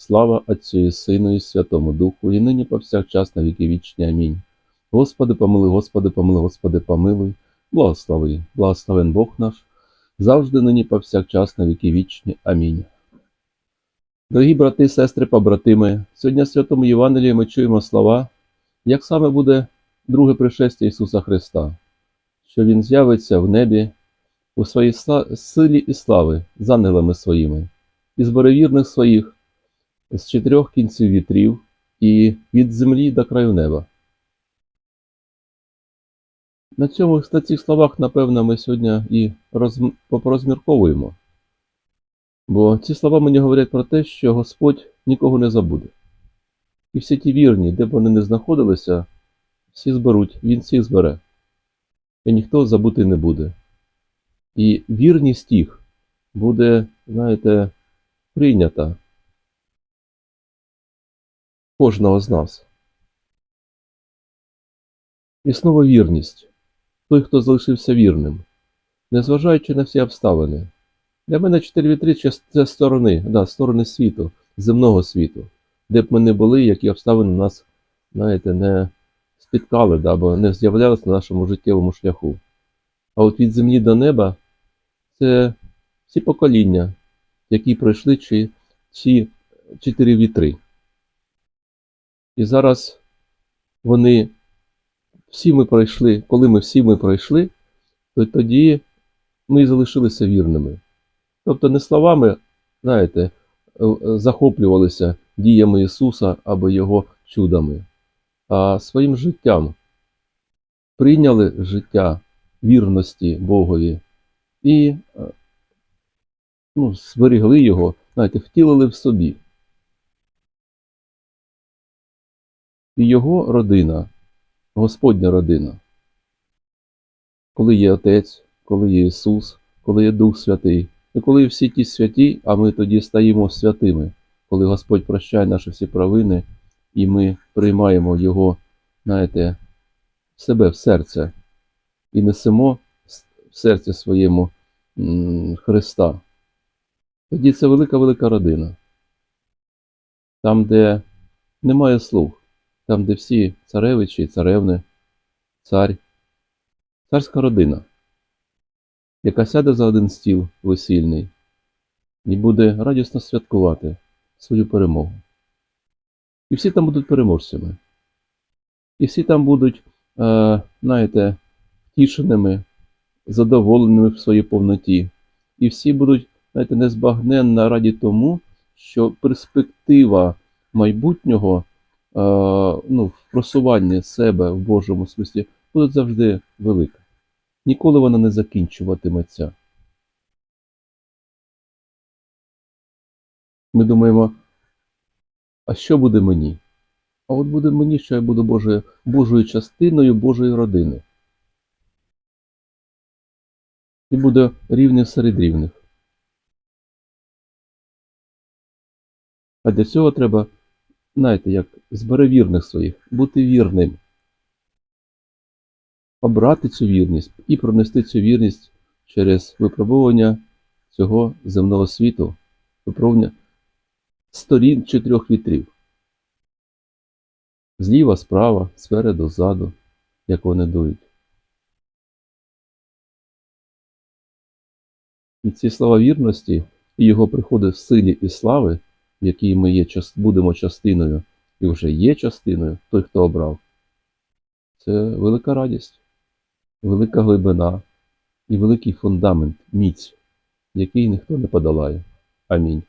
Слава Отцю і Сину і Святому Духу, і нині повсякчас на віки вічні. Амінь. Господи, помилуй, Господи, помилуй, Господи, помилуй, благослови, благословен Бог наш, завжди нині повсякчас на віки вічні. Амінь. Дорогі брати, сестри, побратими, сьогодні в Святому Євангелії ми чуємо слова, як саме буде друге пришестя Ісуса Христа, що Він з'явиться в небі у своїй силі і слави з ангелами своїми, і збере вірних своїх з чотирьох кінців вітрів і від землі до краю неба. На цьому на цих словах, напевно, ми сьогодні і роз, порозмірковуємо. Бо ці слова мені говорять про те, що Господь нікого не забуде. І всі ті вірні, де б вони не знаходилися, всі зберуть, Він всіх збере. І ніхто забути не буде. І вірність їх буде, знаєте, прийнята кожного з нас. І знову вірність. Той, хто залишився вірним, незважаючи на всі обставини. Для мене чотири вітри це- це сторони, да, сторони світу, земного світу, де б ми не були, які обставини нас, знаєте, не спіткали, да, або не з'являлися на нашому життєвому шляху. А от від землі до неба це всі покоління, які пройшли ці чотири вітри. І зараз вони всі ми пройшли, коли ми всі ми пройшли, то тоді ми і залишилися вірними. Тобто не словами, знаєте, е, захоплювалися діями Ісуса або Його чудами, а своїм життям прийняли життя вірності Богові і е, ну, зберегли його, знаєте, втілили в собі. І його родина, Господня родина, коли є Отець, коли є Ісус, коли є Дух Святий, і коли всі ті святі, а ми тоді стаємо святими, коли Господь прощає наші всі провини, і ми приймаємо Його, знаєте, в себе в серце і несемо в серці своєму Христа. Тоді це велика-велика родина. Там, де немає слуг, там, де всі царевичі, царевни, цар, царська родина, яка сяде за один стіл весільний і буде радісно святкувати свою перемогу. І всі там будуть переможцями. І всі там будуть, е, знаєте, втішеними, задоволеними в своїй повноті. І всі будуть, знаєте, незбагненно раді тому, що перспектива майбутнього, ну, в себе в Божому смислі буде завжди велика. Ніколи вона не закінчуватиметься. Ми думаємо, а що буде мені? А от буде мені, що я буду Божою, Божою частиною Божої родини. І буде рівний серед рівних. А для цього треба, знаєте, як збере вірних своїх, бути вірним. Обрати цю вірність і пронести цю вірність через випробування цього земного світу, випробування сторін чотирьох вітрів. Зліва, справа, спереду, ззаду, як вони дують. І ці слова вірності і його приходи в силі і слави, в якій ми є, будемо частиною і вже є частиною, той, хто обрав, це велика радість, велика глибина і великий фундамент, міць, який ніхто не подолає. Амінь.